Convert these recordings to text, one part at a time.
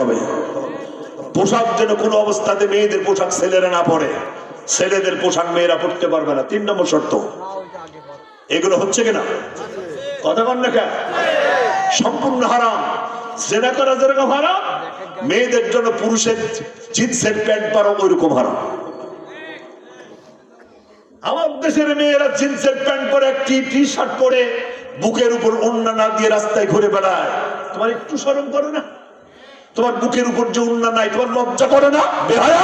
হবে। পোশাক যেন কোনো অবস্থাতে মেয়েদের পোশাক ছেলেরা না পরে, ছেলেদের পোশাক মেয়েরা পড়তে পারবে না। তিন নম্বর শর্ত, এগুলো হচ্ছে কিনা? কথা কন না? সম্পূর্ণ হারাম। জেনা করা যেরকম হারাম, মেয়েদের জন্য পুরুষের জিন্সের প্যান্ট পরা ওইরকম হারাম। আমার দেশের মেয়েরা জিন্সের প্যান্ট পরে একটি টি শার্ট পরে বুকের উপর ওন্না না দিয়ে রাস্তায় ঘুরে বেড়ায়। তোমার একটু শরম করে না। তোমার বুকের উপর যে ওন্না নাই, তোমার লজ্জা করে না? বেহায়া?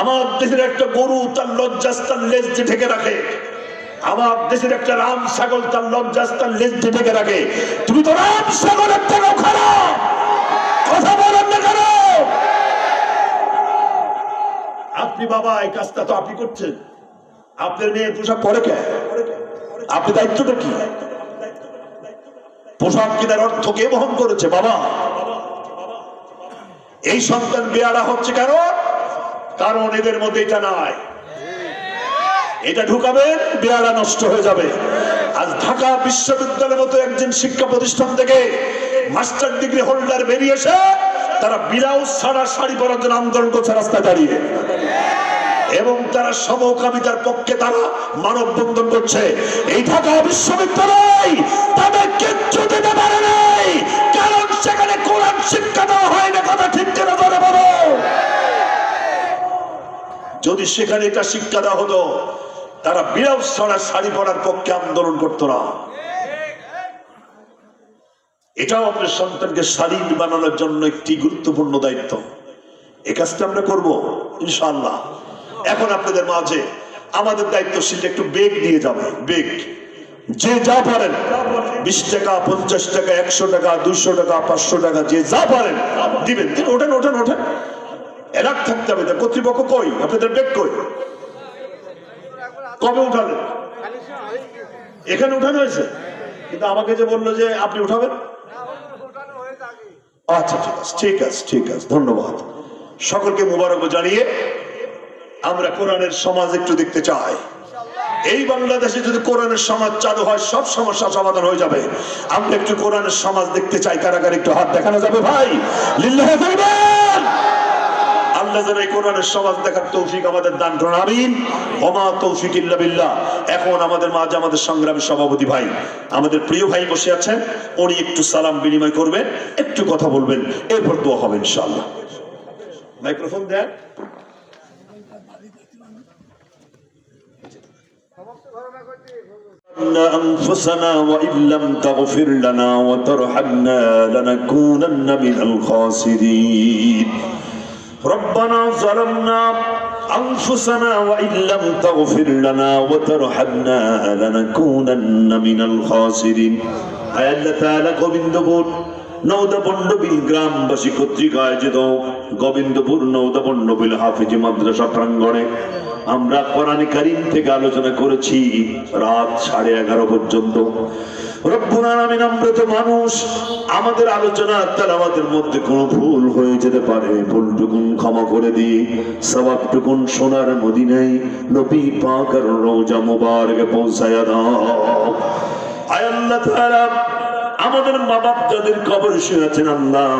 আমার দেশের একটা গরু তার লজ্জাস্তান লেজ দিয়ে ঢেকে রাখে। আমার দেশের একটা রাম ছাগল তার লজ্জাস্তান লেজ দিয়ে ঢেকে রাখে। তুমি তো রাম ছাগলের থেকেও খারাপ। কথা বলেন না কেন? আপনি বাবা, এই কাজটা তো আপনি করছেন। আপনার মেয়ে পোশাক পরে কে? আপনি দায়িত্বটা কি? পোশাক কেনার অর্থ কে বহন করেছে? বাবা। এই সন্তান বেয়ারা হচ্ছে কেন? কারণ এদের মধ্যে এটা নাই। এটা ঢুকাবেন বেয়ারা নষ্ট হয়ে যাবে। আজ ঢাকা বিশ্ববিদ্যালয়ের মতো একজন শিক্ষা প্রতিষ্ঠান থেকে মাস্টার ডিগ্রি হোল্ডার বেরিয়ে এসে তারা ব্লাউজ ছাড়া শাড়ি পরার জন্য আন্দোলন করছে রাস্তায় দাঁড়িয়ে। এবং তারা সমকামিতার পক্ষে তারা মানববন্ধন করছে। এই ঢাকা বিশ্ববিদ্যালয় তাদের কিচ্ছু দিতে পারে নাই, কারণ সেখানে কোরআন শিক্ষা দেওয়া হয় না, কথা ঠিক করে ধরে বলো। যদি সেখানে এটা শিক্ষা দেওয়া হতো, তারা বিরাউজ ছাড়া শাড়ি পরার পক্ষে আন্দোলন করতো না। এটাও আপনার সন্তানকে শাড়ি বানানোর জন্য একটি গুরুত্বপূর্ণ দায়িত্ব। এই কাজটা আমরা করব, ইনশাআল্লাহ। এখন আপনাদের মাঝে আমাদের দায়িত্বশীল একটু বেগ নিয়ে যাবে, বেগ। যে যা পারেন, বিশ টাকা, পঞ্চাশ টাকা, একশো টাকা দুইশো টাকা, পাঁচশো টাকা, যে যা পারেন, দিবেন। তিনি ওঠেন ওঠেন ওঠেন। এলাক থাকতে হবে কর্তৃপক্ষ কই? আপনাদের বেগ কই? কবে উঠালেন এখানে উঠানো হয়েছে? কিন্তু আমাকে যে বলল যে আপনি উঠাবেন? আচ্ছা ঠিক আছে ঠিক আছে ঠিক আছে, ধন্যবাদ। সকলকে মুবারক জানিয়ে আমরা কোরআনের সমাজ একটু দেখতে চাই। এই বাংলাদেশে যদি কোরআনের সমাজ চালু হয়, সব সমস্যা সমাধান হয়ে যাবে। আমরা একটু কোরআনের সমাজ দেখতে চাই, কারাগার একটু হাত দেখানো যাবে ভাই। আল্লাহ যেন এই কোরআনের সমাজ দেখার তৌফিক আমাদের দান করুন, আমিন। ওমা তৌফিক ইল্লা বিল্লাহ। এখন আমাদের মাঝে আমাদের সংগ্রামী সভাপতি ভাই, আমাদের প্রিয় ভাই বসে আছেন। উনি একটু সালাম বিনিময় করবেন, একটু কথা বলবেন। এরপর দোয়া হবে ইনশাআল্লাহ। মাইক্রোফোন দেন। أنفسنا وإن لم تغفر لنا وترحمنا لنكونن من الخاسرين ربنا ظلمنا أنفسنا وإن لم تغفر لنا وترحمنا لنكونن من الخاسرين আয় আল্লাহ তাআলা গোবিন্দপুর নৌদাপণ্ডবিল গ্রামবাসী কর্তৃক আয়োজিত গোবিন্দপুর হাফিজি মাদ্রাসা প্রাঙ্গণে আমরা কোরআনে কারিম থেকে আলোচনা করেছি রাত সাড়ে এগারো পর্যন্ত। মানুষ, আমাদের আলোচনা মধ্যে কোনো ভুল হয়ে যেতে পারে। ভুলটুকুন ক্ষমা করে দিয়ে সবাবটুকুন সোনার মদিনায় নবী পাক আর রোজা মুবারকে পৌঁছায়া দাও। আয় আল্লাহ তাআলা আমাদের মা বাপ যাদের কবর শুয়ে আছেন আল্লাহ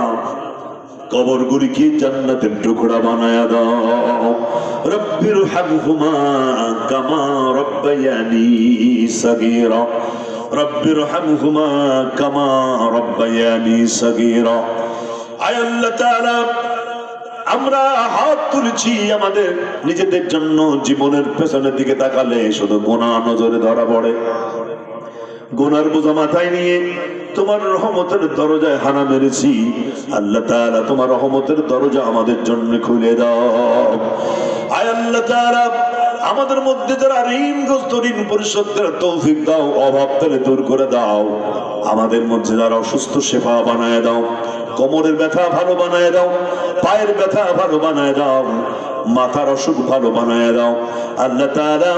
কবর গুলিকে জান্নাতের টুকরা বানায়া দাও। রব্বির হামহুমা কামা রব্বায়ানি সাগীরা। রব্বির হামহুমা কামা রব্বায়ানি সাগীরা। আয় আল্লাহ তাআলা, আমরা হাত তুলছি আমাদের নিজেদের জন্য জীবনের পেছনের দিকে তাকালে শুধু গোনা নজরে ধরা পড়ে। গোনার বোঝা মাথায় নিয়ে তোমার রহমতের দরজায় হানা মেরেছি। আল্লাহ তাআলা তোমার রহমতের দরজা আমাদের জন্য খুলে দাও। আয় আল্লাহ আমাদের মধ্যে যারা ঋণগ্রস্ত ঋণ পরিশোধের তৌফিক দাও, অভাব তাহলে দূর করে দাও। আমাদের মধ্যে যারা অসুস্থ, সেবা বানায় দাও। কোমরের ব্যথা ভালো বানায় দাও, পায়ের ব্যথা ভালো বানায় দাও, মাথার অসুখ ভালো বানায় দাও। আল্লাহ তাআলা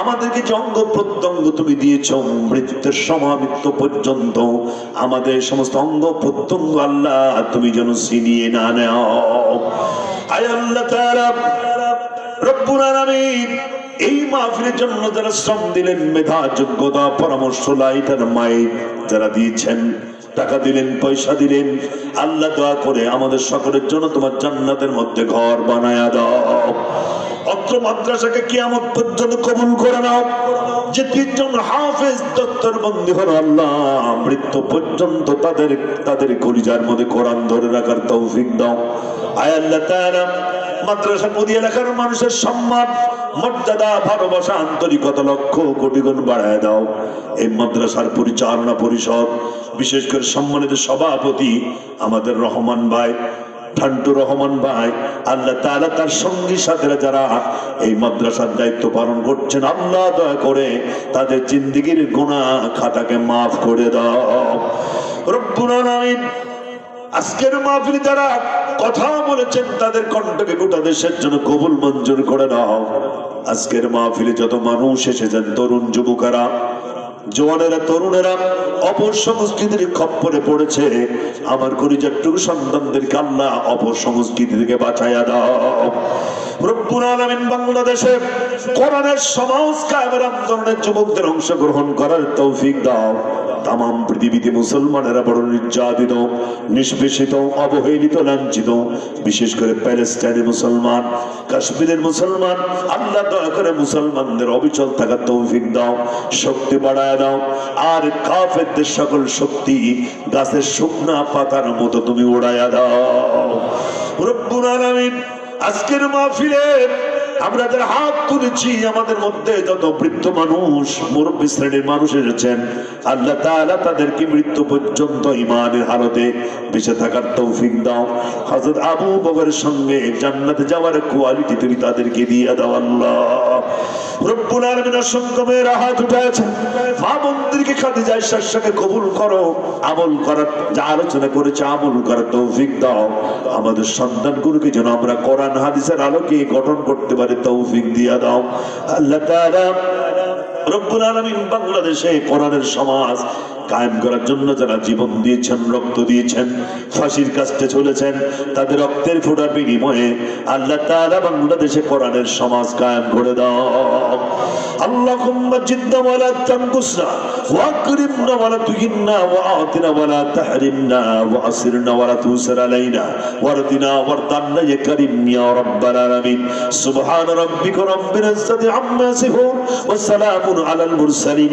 আমাদেরকে যে অঙ্গ প্রত্যঙ্গ তুমি দিয়েছ, মৃত্যুর সমাবৃত্ত পর্যন্ত আমাদের সমস্ত অঙ্গ প্রত্যঙ্গ আল্লাহ তুমি যেন ছিনিয়ে না নেও। আয় আল্লাহ আলামিন এই মাহফিলের জন্য যারা শ্রম দিলেন, মেধা যোগ্যতা, পরামর্শ, লাইটার মাই যারা দিয়েছেন টাকা দিলেন, পয়সা দিলেন। আল্লাহ দোয়া করে আমাদের সকলের জন্য তোমার জান্নাতের মধ্যে ঘর বানায়া দাও। অত্র মাদ্রাসাকে কিয়ামত পর্যন্ত কবুল করে নাও। যে তিনজন হাফেজ দত্তর বন্দী হলো আল্লাহ, মৃত্যু পর্যন্ত তাদের তাদের কলিজার মধ্যে কোরআন ধরে রাখার তৌফিক দাও। আয় আল্লাহ তাআলা, মাদ্রাসা নদী এলাকার মানুষের সম্মান, মর্যাদা, ভালোবাসা, আন্তরিকতা লক্ষ কোটি গুণ বাড়ায় দাও। এই মাদ্রাসার পরিচালনা পরিষদ বিশেষ করে সম্মানিত সভাপতি আমাদের রহমান ভাই ঠান্টু রহমান ভাই, আল্লাহ তাআলা তার সঙ্গী সাথীরা যারা এই মাদ্রাসার দায়িত্ব পালন করছেন, আল্লাহ দয়া করে তাদের জিন্দিগির গুনাহ খাতাকে মাফ করে দাও। আজকের মাহফিলে যারা কথা বলেছেন, তাদের কণ্ঠকে গোটা দেশের জন্য কবুল মঞ্জুর করে দাও। আজকের মাহফিলে যত মানুষ এসেছেন, তরুণ যুবকেরা জওয়ানেরা তরুণেরা অপর সংস্কৃতির খপ্পরে পড়েছে। আমার কলিজাটুকু সন্তানদেরকে আল্লাহ অপর সংস্কৃতি থেকে বাঁচাইয়া দাও। বাংলাদেশে সমাজ কায়েমের আন্দোলনের যুবকদের অংশগ্রহণ করার তৌফিক দাও। তাম পৃথিবীতে মুসলমানেরা বড় নির্যাতিত, নিষ্পেষিত, অবহেলিত, লাঞ্ছিত। বিশেষ করে প্যালেস্টাইনের মুসলমান, কাশ্মীরের মুসলমান, আল্লাহ দয়া করে মুসলমানদের অবিচল থাকার তৌফিক দাও, শক্তি বাড়ায় দাও। আর কাফেরদের সকল শক্তি গাছের শুকনা পাতার মতো তুমি উড়াইয়া দাও। রব্বুল আলামিন আজকের মাহফিলে আমরা যারা হাত তুলেছি, আমাদের মধ্যে যত বৃদ্ধ মানুষ, মুরব্বী শ্রেণির মানুষ এসেছেন, আল্লাহ তাআলা তাদেরকে মৃত্যু পর্যন্ত ইমানের হালতে বেঁচে থাকার তৌফিক দাও। হযরত আবু বকরের সঙ্গে জান্নাতে যাওয়ার কোয়ালিটি তুমি তাদেরকে দিয়ে দাও আল্লাহ। রব্বুল আলামিন অসংখ্য হাত উঠাইছেন মা মন্দিরকে খাদিজা ইশার সঙ্গে কবুল করো যা আলোচনা করেছে তৌফিক দাও। আমাদের সন্তানগুলোকে যেন আমরা কোরআন, হাদিসের আলোকে গঠন করতে পারি তৌফিক দিয়া দাও। আল্লাহ তাআলা রব্বুল আলামিন বাংলাদেশে কোরআনের সমাজ কায়েম করার জন্য যারা জীবন দিয়েছেন, রক্ত দিয়েছেন, ফাঁসির কাছে চলেছেন, তাদের রক্তের ফোঁটার বিনিময়ে আল্লাহ তাআলা বাংলাদেশে কোরআনের সমাজ কায়েম করে দাও। আল্লাহুম্মা জিদ্দা ওয়ালা তানকুসনা ওয়াকরিমনা ওয়ালা তুহিন্না ওয়াআতিনা ওয়ালা তাহরিমনা ওয়াসিরনা ওয়ালা তুসির আলাইনা ওয়ারদিনা ওয়ারদান্না ইয়া কারীম ইয়া রাব্বাল আলামিন। সুবহান রাব্বিকা রাব্বিল ইজ্জাতি আম্মা ইয়াসিফুন ওয়া সালামুন আলাল মুরসালিন।